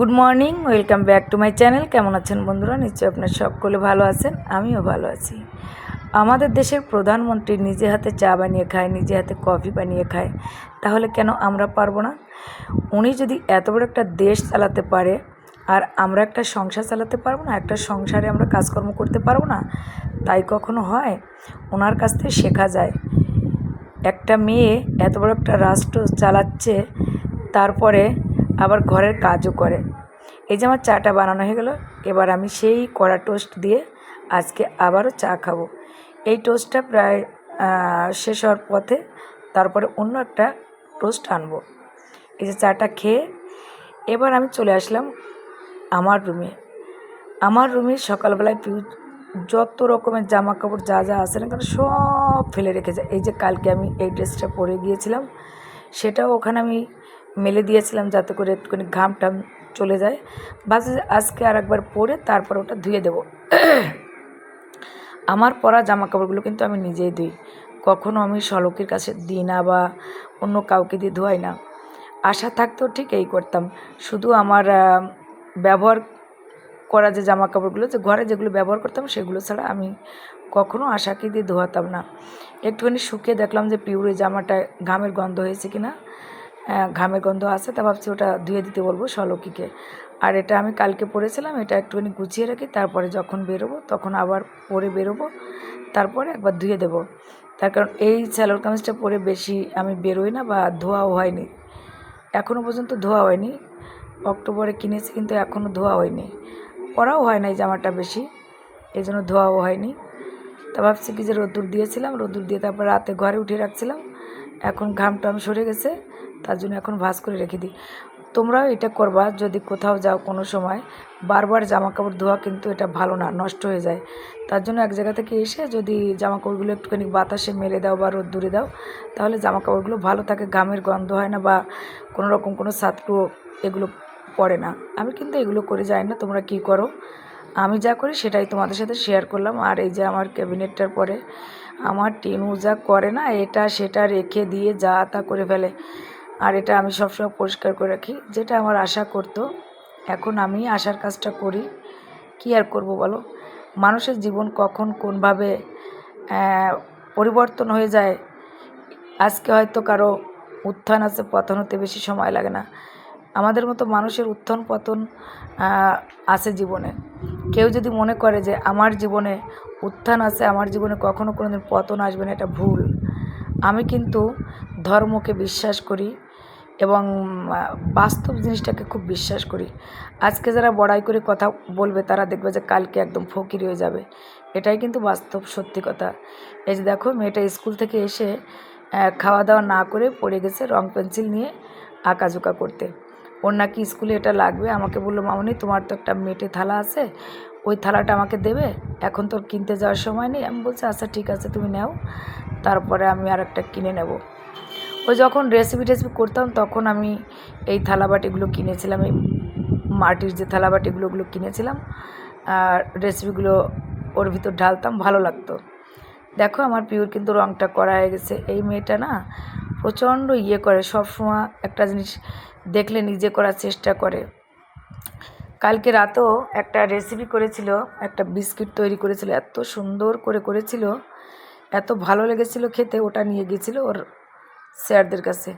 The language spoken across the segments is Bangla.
Good morning welcome back to my channel কেমন আছেন বন্ধুরা? নিশ্চয়ই আপনার সকলে ভালো আছেন, আমিও ভালো আছি। আমাদের দেশের প্রধানমন্ত্রী নিজে হাতে চা বানিয়ে খায়, নিজে হাতে কফি বানিয়ে খায়, তাহলে কেন আমরা পারব না? উনি যদি এত বড় একটা দেশ চালাতে পারে, আর আমরা একটা সংসার চালাতে পারব না, একটা সংসারে আমরা কাজকর্ম করতে পারব না, তাই কখনো হয়? ওনার কাছ থেকে শেখা যায়। একটা মেয়ে এত বড় একটা রাষ্ট্র চালাচ্ছে, তারপরে আবার ঘরের কাজও করে। এই যে আমার চাটা বানানো হয়ে গেল, এবার আমি সেই কড়া টোস্ট দিয়ে আজকে আবারও চা খাব। এই টোস্টটা প্রায় শেষ হওয়ার পথে তারপরে অন্য একটা টোস্ট আনব। এই যে চাটা খেয়ে এবার আমি চলে আসলাম আমার রুমে আমার রুমে সকালবেলায় পিউ, যত রকমের জামা কাপড় যা যা আছে না কেন সব ফেলে রেখে যায় এই যে কালকে আমি এই ড্রেসটা পরে গিয়েছিলাম, সেটাও ওখানে আমি মেলে দিয়েছিলাম যাতে করে একটুখানি ঘাম টাম চলে যায়। যে আজকে আর একবার পরে তারপর ওটা ধুয়ে দেবো। আমার পরা জামা কাপড়গুলো কিন্তু আমি নিজেই ধুই। কখনো আমি শলকের কাছে দিই না বা অন্য কাউকে দিয়ে ধোয়াই না। আশা থাকতেও ঠিক এই করতাম। শুধু আমার ব্যবহার করা যে জামা কাপড়গুলো যে ঘরে যেগুলো ব্যবহার করতাম সেগুলো ছাড়া আমি কখনো আশাকে দিয়ে ধোয়াতাম না। একটুখানি শুকিয়ে দেখলাম যে পিউরে জামাটা ঘামের গন্ধ হয়েছে কি না আহ, ঘামের গন্ধ আছে, তা ভাবছি ওটা ধুয়ে দিতে বলব সলকিকে আর এটা আমি কালকে পরেছিলাম, এটা একটুখানি গুছিয়ে রাখি তারপরে যখন বেরোবো তখন আবার পরে বেরোবো, তারপরে একবার ধুয়ে দেবো। তার কারণ এই স্যালোর কামিজটা পরে বেশি আমি বেরোই না বা ধোয়াও হয়নি। এখনও পর্যন্ত ধোয়া হয়নি, অক্টোবরে কিনেছি কিন্তু এখনও ধোয়া হয়নি। পরাও হয় না এই জামাটা বেশি এই জন্য ধোয়াও হয়নি। তা ভাবছি কি যে রোদ্দুর দিয়েছিলাম, রোদ্দুর দিয়ে তারপর রাতে ঘরে উঠিয়ে রাখছিলাম, এখন ঘাম টাম সরে গেছে তার জন্য এখন ভাজ করে রেখে দিই। তোমরাও এটা করবা, যদি কোথাও যাও কোনো সময়, বারবার জামা কাপড় ধোয়া কিন্তু এটা ভালো না, নষ্ট হয়ে যায়। তার জন্য এক জায়গা থেকে এসে যদি জামা কাপড়গুলো একটুখানি বাতাসে মেলে দাও বা রোদ্দুরে দাও, তাহলে জামা কাপড়গুলো ভালো থাকে, ঘামের গন্ধ হয় না বা কোনো রকম কোনো সাতটু এগুলো পড়ে না। আমি কিন্তু এগুলো করে যাই না তোমরা কি করো। আমি যা করি সেটাই তোমাদের সাথে শেয়ার করলাম। আর এই যে আমার ক্যাবিনেটটার পরে, আমার টিনু যা করে না, এটা সেটা রেখে দিয়ে যা তা করে ফেলে। আর এটা আমি সবসময় পরিষ্কার করে রাখি, যেটা আমার আশা করতো, এখন আমি আশার কাজটা করি। কি আর করব বলো? মানুষের জীবন কখন কোনভাবে পরিবর্তন হয়ে যায়, আজকে হয়তো কারও উত্থান আছে, পতন হতে বেশি সময় লাগে না। আমাদের মতো মানুষের উত্থান, পতন আছে জীবনে। কেউ যদি মনে করে যে আমার জীবনে উত্থান আছে, আমার জীবনে কখনো কোনো দিন পতন আসবে না, এটা ভুল। আমি কিন্তু ধর্মকে বিশ্বাস করি এবং বাস্তব জিনিসটাকে খুব বিশ্বাস করি। আজকে যারা বড়াই করে কথা বলবে, তারা দেখবে যে কালকে একদম ফকির হয়ে যাবে। এটাই কিন্তু বাস্তব সত্যি কথা। এই যে দেখো, মেয়েটা স্কুল থেকে এসে খাওয়া দাওয়া না করে পড়ে গেছে রং পেন্সিল নিয়ে আঁকাঝোঁকা করতে। ওর নাকি স্কুলে এটা লাগবে। আমাকে বলল, মামনি, তোমার তো একটা মেটে থালা আছে। ওই থালাটা আমাকে দেবে? এখন তোর কিনতে যাওয়ার সময় নেই? আমি বলছি আচ্ছা ঠিক আছে, তুমি নাও। তারপরে আমি আর একটা কিনে নেব। ওই যখন রেসিপি টেসিপি করতাম, তখন আমি এই থালাবাটিগুলো কিনেছিলাম, এই মাটির যে থালাবাটিগুলো, ওগুলো কিনেছিলাম। আর রেসিপিগুলো ওর ভিতর ঢালতাম, ভালো লাগতো। দেখো আমার পিওর কিন্তু রঙটা করা হয়ে গেছে। এই মেয়েটা না প্রচণ্ড ইয়ে করে, সবসময় একটা জিনিস দেখলে নিজে করার চেষ্টা করে। কালকে রাতেও একটা রেসিপি করেছিল, একটা বিস্কিট তৈরি করেছিল, এত সুন্দর করে করেছিল, এত ভালো লেগেছিল খেতে, ওটা নিয়ে গেছিল ওর স্যারদের কাছে।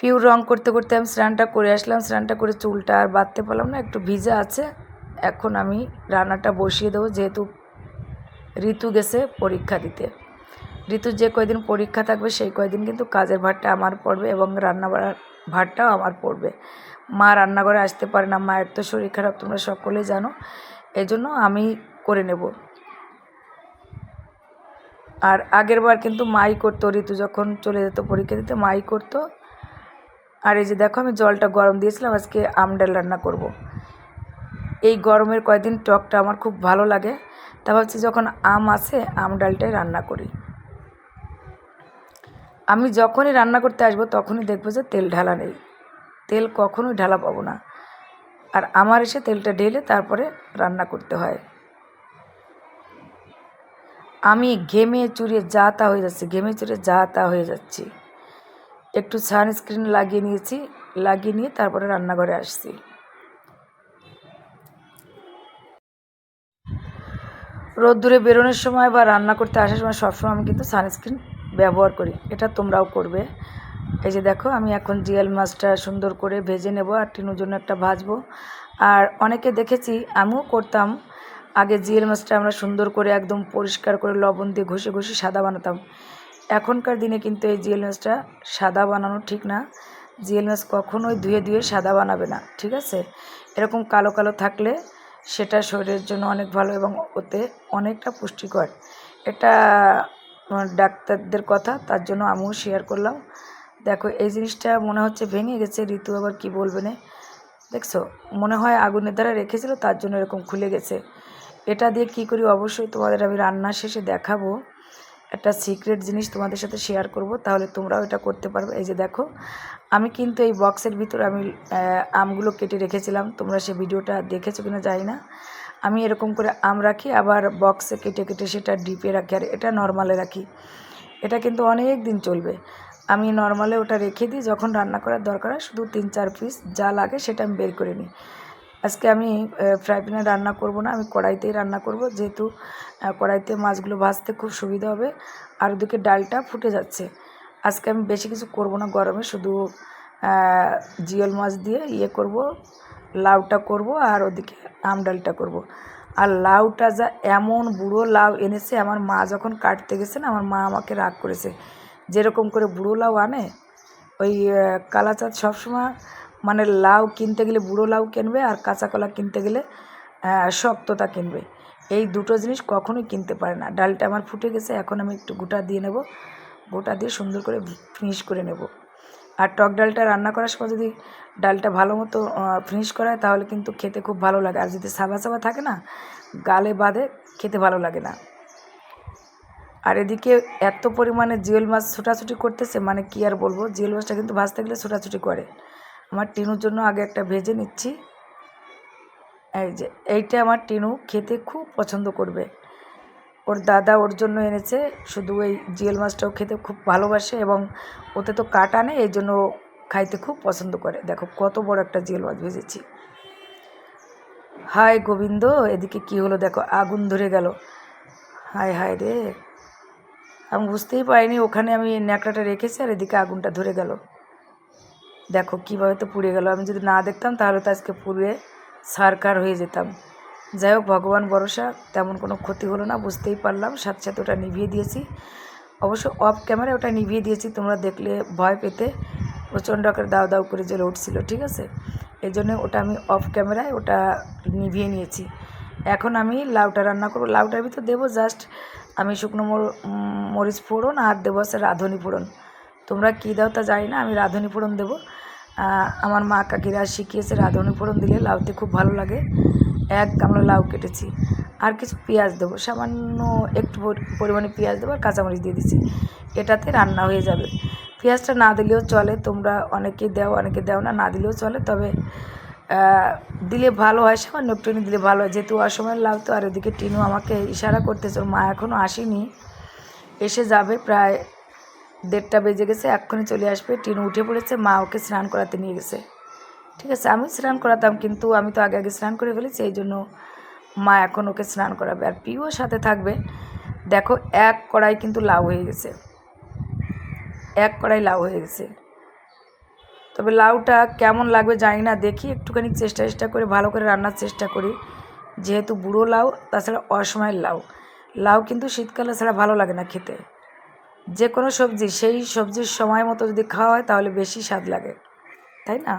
পিওর রং করতে করতে আমি স্নানটা করে আসলাম, স্নানটা করে চুলটা আর বাঁধতে পারলাম না, একটু ভিজা আছে। এখন আমি রান্নাটা বসিয়ে দেবো, যেহেতু ঋতু গেছে পরীক্ষা দিতে। ঋতুর যে কয়দিন পরীক্ষা থাকবে সেই কয়দিন কিন্তু কাজের ভারটা আমার পড়বে এবং রান্না ভারটাও আমার পড়বে। মা রান্নাঘরে আসতে পারে না, মায়ের তো শরীর খারাপ, তোমরা সকলেই জানো। এই জন্য আমি করে নেব। আর আগের বার কিন্তু মাই করতো, ঋতু যখন চলে যেত পরীক্ষা দিতে, মাই করতো। আর এই যে দেখো, আমি জলটা গরম দিয়েছিলাম, আজকে আম ডাল রান্না করব। এই গরমের কয়েকদিন টকটা আমার খুব ভালো লাগে, তা ভাবছি যখন আম আছে আম ডালটাই রান্না করি। আমি যখনই রান্না করতে আসব, তখনই দেখব যে তেল ঢালা নেই। তেল কখনোই ঢালা পাবো না। আর আমার এসে তেলটা ঢেলে তারপরে রান্না করতে হয়। আমি ঘেমে চুরিয়ে যা তা হয়ে যাচ্ছি, ঘেমে চুরিয়ে যা তা হয়ে যাচ্ছি। একটু সানস্ক্রিন লাগিয়ে নিয়েছি, লাগিয়ে নিয়ে তারপরে রান্নাঘরে আসছি। রোদ্দুরে বেরোনোর সময় বা রান্না করতে আসার সময় সবসময় আমি কিন্তু সানস্ক্রিন ব্যবহার করি। এটা তোমরাও করবে। এই যে দেখো, আমি এখন জিয়াল মাছটা সুন্দর করে ভেজে নেব, আর টিনুর জন্য একটা ভাজবো। আর অনেকে দেখেছি, আমিও করতাম। আগে জিয়াল মাছটা আমরা সুন্দর করে একদম পরিষ্কার করে লবণ দিয়ে ঘষে ঘষে সাদা বানাতাম। এখনকার দিনে কিন্তু এই জিএল মাছটা সাদা বানানো ঠিক না। জিএল মাছ কখনোই ধুয়ে ধুয়ে সাদা বানাবে না, ঠিক আছে? এরকম কালো কালো থাকলে সেটা শরীরের জন্য অনেক ভালো এবং ওতে অনেকটা পুষ্টিকর। এটা ডাক্তারদের কথা, তার জন্য আমিও শেয়ার করলাম। দেখো, এই জিনিসটা মনে হচ্ছে ভেঙে গেছে, ঋতু আবার কি বলবে না? দেখছ, মনে হয় আগুনের দ্বারা রেখেছিল, তার জন্য এরকম খুলে গেছে। এটা দিয়ে কি করি? অবশ্যই তোমাদের আমি রান্না শেষে দেখাবো। একটা সিক্রেট জিনিস তোমাদের সাথে শেয়ার করব, তাহলে তোমরাও এটা করতে পারবে। এই যে দেখো, আমি কিন্তু এই বক্সের ভিতরে আমি আমগুলো কেটে রেখেছিলাম। তোমরা সে ভিডিওটা দেখেছ কিনা জানি না। আমি এরকম করে আম রাখি, আবার বক্সে কেটে কেটে সেটা ডিপে রাখি। আর এটা নর্মালে রাখি। এটা কিন্তু অনেক দিন চলবে। আমি নর্মালে ওটা রেখে দিই, যখন রান্না করার দরকার হয়, শুধু তিন চার পিস যা লাগে সেটা আমি বের করে নিই। আজকে আমি ফ্রাই প্যানে রান্না করব না, আমি কড়াইতেই রান্না করব। যেহেতু কড়াইতে মাছগুলো ভাজতে খুব সুবিধা হবে, আর ওদিকে ডালটা ফুটে যাচ্ছে। আজকে আমি বেশি কিছু করব না গরমে, শুধু জিওল মাছ দিয়ে ইয়ে করব, লাউটা করব, আর ওদিকে আম ডালটা করব। আর লাউটা যা এমন বুড়ো লাউ এনেছে, আমার মা যখন কাটতে গেছে না, আমার মা আমাকে রাগ করেছে। যেরকম করে বুড়ো লাউ আনে, ওই কালাচাঁদ সবসময় মানে লাউ কিনতে গেলে বুড়ো লাউ কিনবে আর কাঁচা কলা কিনতে গেলে শক্ততা কিনবে। এই দুটো জিনিস কখনোই কিনতে পারে না। ডালটা আমার ফুটে গেছে, এখন আমি একটু গোটা দিয়ে নেব। গোটা দিয়ে সুন্দর করে ফিনিশ করে নেব। আর টক ডালটা রান্না করার সময় যদি ডালটা ভালো মতো ফিনিশ করা হয়, তাহলে কিন্তু খেতে খুব ভালো লাগে। আর যদি সাবা সাবা থাকে না, গালে বাঁধে, খেতে ভালো লাগে না। আর এদিকে এত পরিমাণে জিওল মাছ ছোটাছুটি করতেছে মানে কি আর বলব? জিওল মাছটা কিন্তু ভাজতে গেলে ছোটাছুটি করে। আমার টিনুর জন্য আগে একটা ভেজে নিচ্ছি। এই যে, এইটা আমার টিনু খেতে খুব পছন্দ করবে। ওর দাদা ওর জন্য এনেছে, শুধু এই জিওল মাছটাও খেতে খুব ভালোবাসে এবং ওতে তো কাটা নেই, এই জন্য খাইতে খুব পছন্দ করে। দেখো কত বড় একটা জিওল মাছ ভেজেছি। হায় গোবিন্দ, এদিকে কি হলো দেখো, আগুন ধরে গেল। হায় হায় রে। আমি বুঝতেই পারিনি, ওখানে আমি ন্যাকড়াটা রেখেছি আর এদিকে আগুনটা ধরে গেল। দেখো কীভাবে তো পুড়ে গেল। আমি যদি না দেখতাম তাহলে তো আজকে পুড়ে সারকার হয়ে যেতাম। যাই হোক, ভগবান ভরসা, তেমন কোনো ক্ষতি হলো না, বুঝতেই পারলাম। সাথে সাথে ওটা নিভিয়ে দিয়েছি। অবশ্য অফ ক্যামেরায় ওটা নিভিয়ে দিয়েছি, তোমরা দেখলে ভয় পেতে। প্রচণ্ড আকারে দাও দাও করে জ্বলে উঠছিল ঠিক আছে? এই জন্য ওটা আমি অফ ক্যামেরায় ওটা নিভিয়ে নিয়েছি। এখন আমি লাউটা রান্না করব। লাউটার ভিতর দেবো জাস্ট আমি শুকনো মর- মরিচ ফোড়ন আর দেবো হচ্ছে রাঁধুনি ফোড়ন। তোমরা কী দাও তা জানি না, আমি রাঁধুনি ফোড়ন দেবো। আমার মা কাকিরা শিখিয়েছে রাঁধুনি ফোড়ন দিলে লাউতে খুব ভালো লাগে। এক গামলা লাউ কেটেছি। আর কিছু পেঁয়াজ দেবো, সামান্য একটু পরিমাণে পেঁয়াজ দেবো আর কাঁচামরিচ দিয়ে দিচ্ছি। এটাতে রান্না হয়ে যাবে। পেঁয়াজটা না দিলেও চলে, তোমরা অনেকে দাও অনেকে দাও না না দিলেও চলে। তবে দিলে ভালো হয়, সামান্য একটুখানি দিলে ভালো হয়। যেহেতু অসময়ের লাউ তো, আর এদিকে টিনু আমাকে ইশারা করতেছে, ওর মা এখনও আসেনি। এসে যাবে প্রায় দেড়টা বেজে গেছে, এক্ষুনি চলে আসবে। টিনু উঠে পড়েছে, মা ওকে স্নান করাতে নিয়ে গেছে। ঠিক আছে, আমি স্নান করাতাম, কিন্তু আমি তো আগে আগে স্নান করে ফেলেছি, এই জন্য মা এখন ওকে স্নান করাবে। আর পিও সাথে থাকবে। দেখো, এক কড়াই কিন্তু লাউ হয়ে গেছে। এক কড়াই লাউ হয়ে গেছে। তবে লাউটা কেমন লাগবে জানি না, দেখি একটুখানি চেষ্টা চেষ্টা করে, ভালো করে রান্নার চেষ্টা করি। যেহেতু বুড়ো লাউ, তাছাড়া অসময়ের লাউ। লাউ কিন্তু শীতকালে ছাড়া ভালো লাগে না খেতে। যে কোনো সবজি, সেই সবজির সময় মতো যদি খাওয়া হয়, তাহলে বেশি স্বাদ লাগে। তাই না?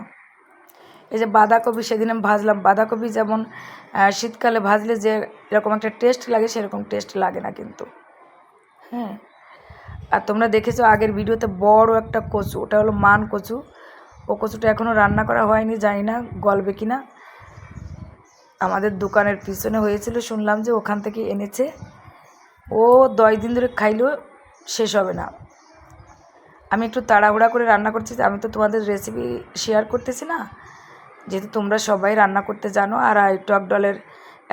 এই যে বাঁধাকপি সেদিন আমি ভাজলাম। বাঁধাকপি যেমন শীতকালে ভাজলে যে এরকম একটা টেস্ট লাগে, সেরকম টেস্ট লাগে না কিন্তু। হ্যাঁ? আর তোমরা দেখেছ আগের ভিডিওতে বড় একটা কচু, ওটা হলো মান কচু। ও কচুটা এখনও রান্না করা হয়নি, জানি না গলবে কি না আমাদের দোকানের পিছনে হয়েছিল, শুনলাম যে ওখান থেকে এনেছে। ও দশ দিন ধরে খাইলেও শেষ হবে না। আমি একটু তাড়াহুড়া করে রান্না করছি, আমি তো তোমাদের রেসিপি শেয়ার করতেছি না? যেহেতু তোমরা সবাই রান্না করতে জানো, আর টক ডলের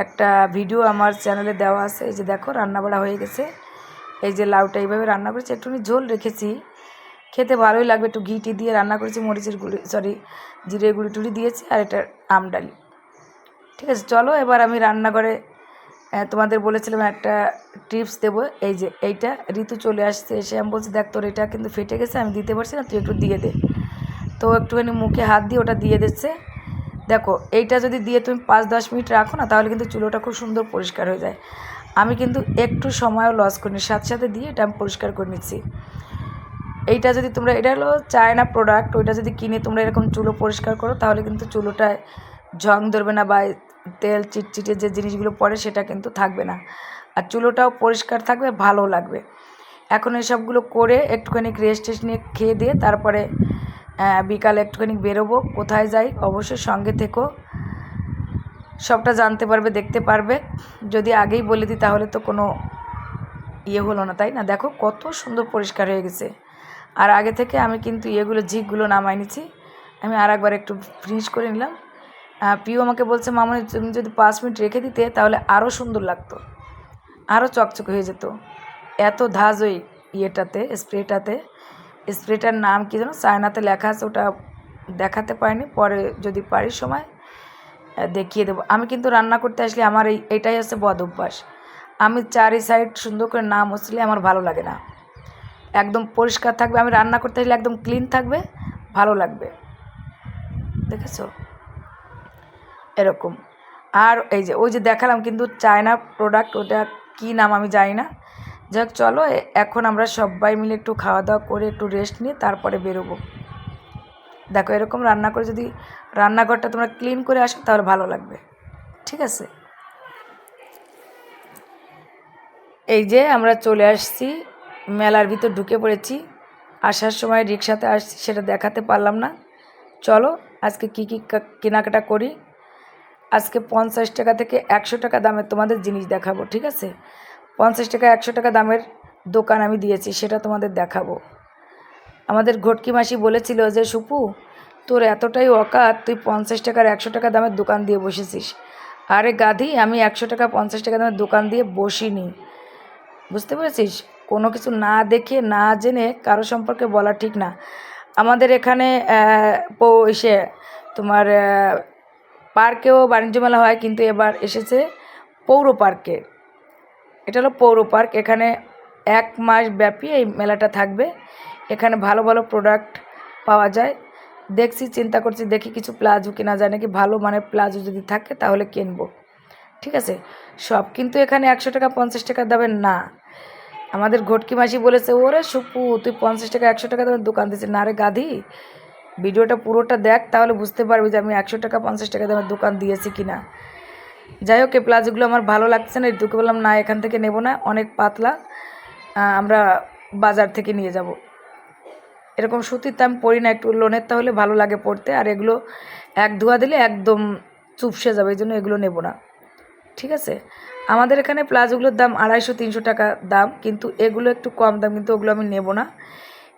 একটা ভিডিও আমার চ্যানেলে দেওয়া আছে, এই যে দেখো রান্না বাড়া হয়ে গেছে। এই যে লাউটা এইভাবে রান্না করেছি একটুখানি ঝোল রেখেছি। খেতে ভালোই লাগবে, একটু ঘি টি দিয়ে রান্না করেছি, মরিচের গুঁড়ি সরি জিরে গুঁড়ি টুড়ি দিয়েছি, আর এটা আমডালি ঠিক আছে, চলো এবার আমি রান্নাঘরে তোমাদের বলেছিলাম একটা টিপস দেবো। এই যে এইটা, ঋতু চলে আসছে, এসে আমি বলছি, দেখ, তোর এটা কিন্তু ফেটে গেছে, আমি দিতে পারছি না, তুই একটু দিয়ে দে। তো একটুখানি মুখে হাত দিয়ে ওটা দিয়ে দিচ্ছে। দেখো, এইটা যদি দিয়ে তুমি পাঁচ দশ মিনিট রাখো না, তাহলে কিন্তু চুলোটা খুব সুন্দর পরিষ্কার হয়ে যায়। আমি কিন্তু একটু সময়ও লস করিনি, সাথে সাথে দিয়ে এটা আমি পরিষ্কার করে নিচ্ছি। এইটা যদি তোমরা, এটা হলো চায়না প্রোডাক্ট ওইটা যদি কিনে তোমরা এরকম চুলো পরিষ্কার করো, তাহলে কিন্তু চুলোটায় ঝং ধরবে না বা তেল চিটচিটে যে জিনিসগুলো পড়ে সেটা কিন্তু থাকবে না। আর চুলোটাও পরিষ্কার থাকবে, ভালো লাগবে। এখন এসবগুলো করে একটুখানি রেস্ট টেস্ট নিয়ে খেয়ে দিয়ে তারপরে বিকালে একটুখানি বেরোবো, কোথায় যাই, অবশ্যই সঙ্গে থেকো। সবটা জানতে পারবে, দেখতে পারবে। যদি আগেই বলে দিই তাহলে তো কোনো ইয়ে হলো না, তাই না? দেখো কত সুন্দর পরিষ্কার হয়ে গেছে। আর আগে থেকে আমি কিন্তু ইয়েগুলো ঝিকগুলো নামাই নিচ্ছি আমি আর একবার একটু ফিনিশ করে নিলাম। পিউ আমাকে বলছে মামনি তুমি যদি পাঁচ মিনিট রেখে দিতে, তাহলে আরও সুন্দর লাগতো। আরও চকচকে হয়ে যেত। এত ধাজ ওই ইয়েটাতে, স্প্রেটাতে। স্প্রেটার নাম কী যেন চায়নাতে লেখা আছে, ওটা দেখাতে পারিনি। পরে যদি পারি সময় দেখিয়ে দেবো। আমি কিন্তু রান্না করতে আসলে আমার এই, এটাই হচ্ছে বদ অভ্যাস। আমি চারি সাইড সুন্দর করে না মুছলে আমার ভালো লাগে না। একদম পরিষ্কার থাকবে। আমি রান্না করতে আসলে একদম ক্লিন থাকবে, ভালো লাগবে। দেখেছ? এরকম। আর এই যে, ওই যে দেখালাম কিন্তু চায়না প্রোডাক্ট ওটা কী নাম আমি জানি না। যাক, চলো এখন আমরা সবাই মিলে একটু খাওয়া দাওয়া করে একটু রেস্ট নিয়ে তারপরে বেরোবো। দেখো, এরকম রান্না করে যদি রান্নাঘরটা তোমরা ক্লিন করে আসো, তাহলে ভালো লাগবে। ঠিক আছে? এই যে, আমরা চলে আসছি। মেলার ভিতর ঢুকে পড়েছি। আসার সময় রিক্সাতে আসছি, সেটা দেখাতে পারলাম না। চলো, আজকে কী কী, কেনাকাটা করি। আজকে পঞ্চাশ টাকা থেকে একশো টাকা দামের তোমাদের জিনিস দেখাবো, ঠিক আছে? পঞ্চাশ টাকা, একশো টাকা দামের দোকান আমি দিয়েছি, সেটা তোমাদের দেখাবো। আমাদের ঘটকি মাসি বলেছিল যে, সুপু, তোর এতটাই অকাত, তুই পঞ্চাশ টাকার একশো টাকা দামের দোকান দিয়ে বসেছিস। আরে গাধি, আমি একশো টাকা, পঞ্চাশ টাকা দামের দোকান দিয়ে বসিনি। বুঝতে পেরেছিস? কোনো কিছু না দেখে, না জেনে কারও সম্পর্কে বলা ঠিক না। আমাদের এখানে এসে তোমার পার্কেও বাণিজ্য মেলা হয়, কিন্তু এবার এসেছে পৌর পার্কে। এটা হলো পৌর পার্ক। এখানে এক মাস ব্যাপী এই মেলাটা থাকবে। এখানে ভালো ভালো প্রোডাক্ট পাওয়া যায়। দেখছি, চিন্তা করছি, দেখি কিছু প্লাজো কেনা যায় নাকি। ভালো মানে প্লাজো যদি থাকে তাহলে কিনবো। ঠিক আছে? সব কিন্তু এখানে একশো টাকা, পঞ্চাশ টাকা দামের না। আমাদের ঘটকি মাসি বলেছে, ওরে সুপু, তুই পঞ্চাশ টাকা, একশো টাকা দামের দোকান দিচ্ছিস না রে গাধি ভিডিওটা পুরোটা দেখ, তাহলে বুঝতে পারবি যে আমি একশো টাকা, পঞ্চাশ টাকা দামের দোকান দিয়েছি কি না যাই হোক, এই প্লাজোগুলো আমার ভালো লাগছে না, ঋতুকে বললাম, না, এখান থেকে নেব না, অনেক পাতলা আমরা বাজার থেকে নিয়ে যাব। এরকম সুতির আমি পরি না, একটু লোনের তাহলে ভালো লাগে পড়তে, আর এগুলো এক ধোয়া দিলে একদম চুপসে যাবে, এই জন্য এগুলো নেব না। ঠিক আছে? আমাদের এখানে প্লাজোগুলোর দাম আড়াইশো, তিনশো টাকা দাম, কিন্তু এগুলো একটু কম দাম, কিন্তু ওগুলো আমি নেব না।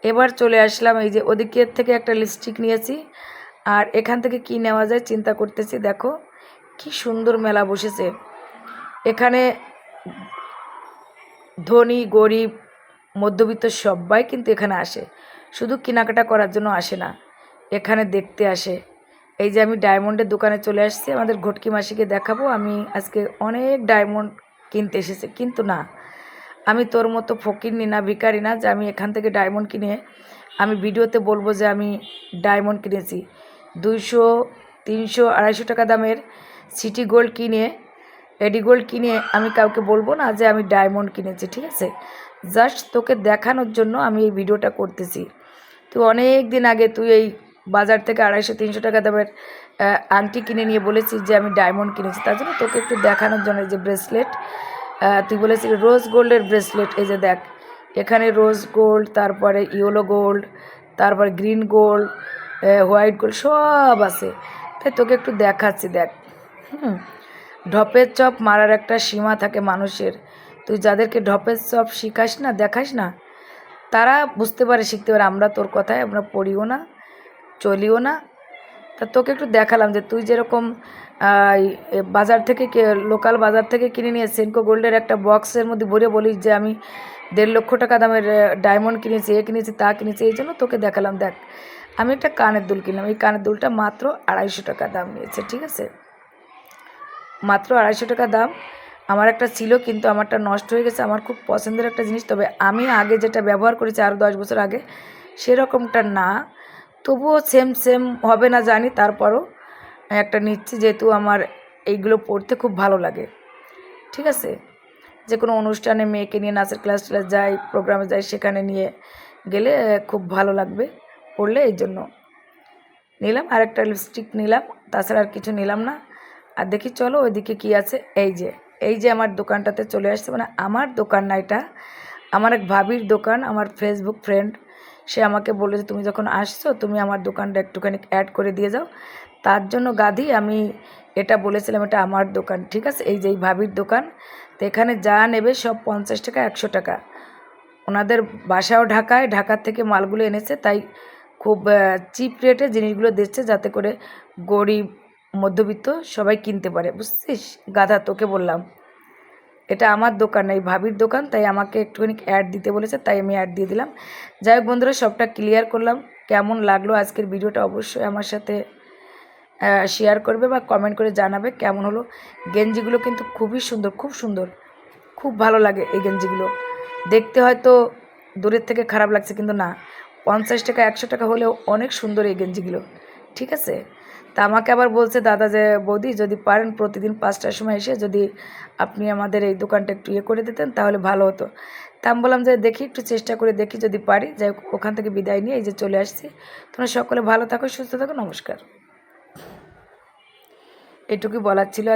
এবার চলে আসলাম এই যে ওদিকের থেকে একটা লিপস্টিক নিয়েছি। আর এখান থেকে কি নেওয়া যায় চিন্তা করতেছি, দেখো কি সুন্দর মেলা বসেছে। এখানে ধনী, গরিব, মধ্যবিত্ত সবাই কিন্তু এখানে আসে। শুধু কেনাকাটা করার জন্য আসে না, এখানে দেখতে আসে। এই যে আমি ডায়মন্ডের দোকানে চলে আসছি, আমাদের ঘটকি মাসিকে দেখাবো। আমি আজকে অনেক ডায়মন্ড কিনতে এসেছি, কিন্তু না আমি তোর মতো ফকিরনি না ভিকারি না যে আমি এখান থেকে ডায়মন্ড কিনে আমি ভিডিওতে বলব যে আমি ডায়মন্ড কিনেছি। দুইশো, তিনশো, আড়াইশো টাকা দামের সিটি গোল্ড কিনে, এডি গোল্ড কিনে আমি কাউকে বলব না যে আমি ডায়মন্ড কিনেছি, ঠিক আছে? জাস্ট তোকে দেখানোর জন্য আমি এই ভিডিওটা করতেছি। তুই অনেক দিন আগে তুই এই বাজার থেকে আড়াইশো, তিনশো টাকা দামের আংটি কিনে নিয়ে বলেছিস যে আমি ডায়মন্ড কিনেছি। তার জন্য তোকে একটু দেখানোর জন্য যে ব্রেসলেট তুই বলেছিলি রোজ গোল্ডের ব্রেসলেট এই যে দেখ, এখানে রোজ গোল্ড তারপরে ইয়েলো গোল্ড তারপরে গ্রিন গোল্ড হোয়াইট গোল্ড সব আছে। তাই তোকে একটু দেখাচ্ছি, দেখ। হুম, ঢপের চপ মারার একটা সীমা থাকে মানুষের। তুই যাদেরকে ঢপের চপ শিখাস না, দেখাস না, তারা বুঝতে পারে, শিখতে পারে। আমরা তোর কথায় আমরা পড়িও না, চলিও না তা তোকে একটু দেখালাম যে তুই যেরকম বাজার থেকে লোকাল বাজার থেকে কিনে নিয়ে সেনকো গোল্ডের একটা বক্সের মধ্যে ভরে বলিস যে আমি দেড় লক্ষ টাকা দামের ডায়মন্ড কিনেছি, এ কিনেছি, তা কিনেছি, এই জন্য তোকে দেখালাম। দেখ, আমি একটা কানের দুল কিনলাম। এই কানের দুলটা মাত্র আড়াইশো টাকা দাম নিয়েছে, ঠিক আছে? মাত্র আড়াইশো টাকা দাম। আমার একটা ছিল কিন্তু আমারটা নষ্ট হয়ে গেছে। আমার খুব পছন্দের একটা জিনিস। তবে আমি আগে যেটা ব্যবহার করেছি আরও দশ বছর আগে, সেরকমটা না। তবুও সেম সেম হবে না জানি, তারপরও একটা নিচ্ছি যেহেতু আমার এইগুলো পড়তে খুব ভালো লাগে। ঠিক আছে? যে কোনো অনুষ্ঠানে মেয়েকে নিয়ে নাচের ক্লাস ক্লাস যাই প্রোগ্রামে যাই, সেখানে নিয়ে গেলে খুব ভালো লাগবে পড়লে, এই জন্য। নিলাম আর একটা লিপস্টিক নিলাম, তাছাড়া আর কিছু নিলাম না। আর দেখি, চলো ওইদিকে কি আছে। এই যে এই যে আমার দোকানটাতে চলে আসছে মানে আমার দোকান না এটা, আমার এক ভাবির দোকান, আমার ফেসবুক ফ্রেন্ড সে আমাকে বলে যে, তুমি যখন আসছো, তুমি আমার দোকানটা একটুখানি অ্যাড করে দিয়ে যাও। তার জন্য গাধি, আমি এটা বলেছিলাম, এটা আমার দোকান, ঠিক আছে? এই যে এই ভাবির দোকান, তো এখানে যা নেবে সব পঞ্চাশ টাকা, একশো টাকা। ওনাদের বাসাও ঢাকায়, ঢাকার থেকে মালগুলো এনেছে, তাই খুব চিপ রেটে জিনিসগুলো দিচ্ছে, যাতে করে গরিব, মধ্যবিত্ত সবাই কিনতে পারে, বুঝছিস? গাধা, তোকে বললাম। এটা আমার দোকান, এই ভাবির দোকান, তাই আমাকে একটুখানি অ্যাড দিতে বলেছে, তাই আমি অ্যাড দিয়ে দিলাম। যাই হোক বন্ধুরা, সবটা ক্লিয়ার করলাম। কেমন লাগল আজকের ভিডিওটা অবশ্যই আমার সাথে শেয়ার করবে বা কমেন্ট করে জানাবে কেমন হলো। গেঞ্জিগুলো কিন্তু খুবই সুন্দর, খুব সুন্দর। খুব ভালো লাগে এই গেঞ্জিগুলো। দেখতে হয়তো দূরের থেকে খারাপ লাগছে, কিন্তু না। পঞ্চাশ টাকা, একশো টাকা হলেও অনেক সুন্দর এই গেঞ্জিগুলো। ঠিক আছে? তা আমাকে আবার বলছে, দাদা যে, বৌদি যদি পারেন প্রতিদিন পাঁচটার সময় এসে যদি আপনি আমাদের এই দোকানটা একটু ইয়ে করে দিতেন, তাহলে ভালো হতো। তা আমি বললাম, যে, দেখি, একটু চেষ্টা করে দেখি যদি পারি। যাই ওখান থেকে বিদায় নিয়ে এই যে চলে আসছি। তোমরা সকলে ভালো থাকো, সুস্থ থাকো, নমস্কার। এটুকুই বলার ছিল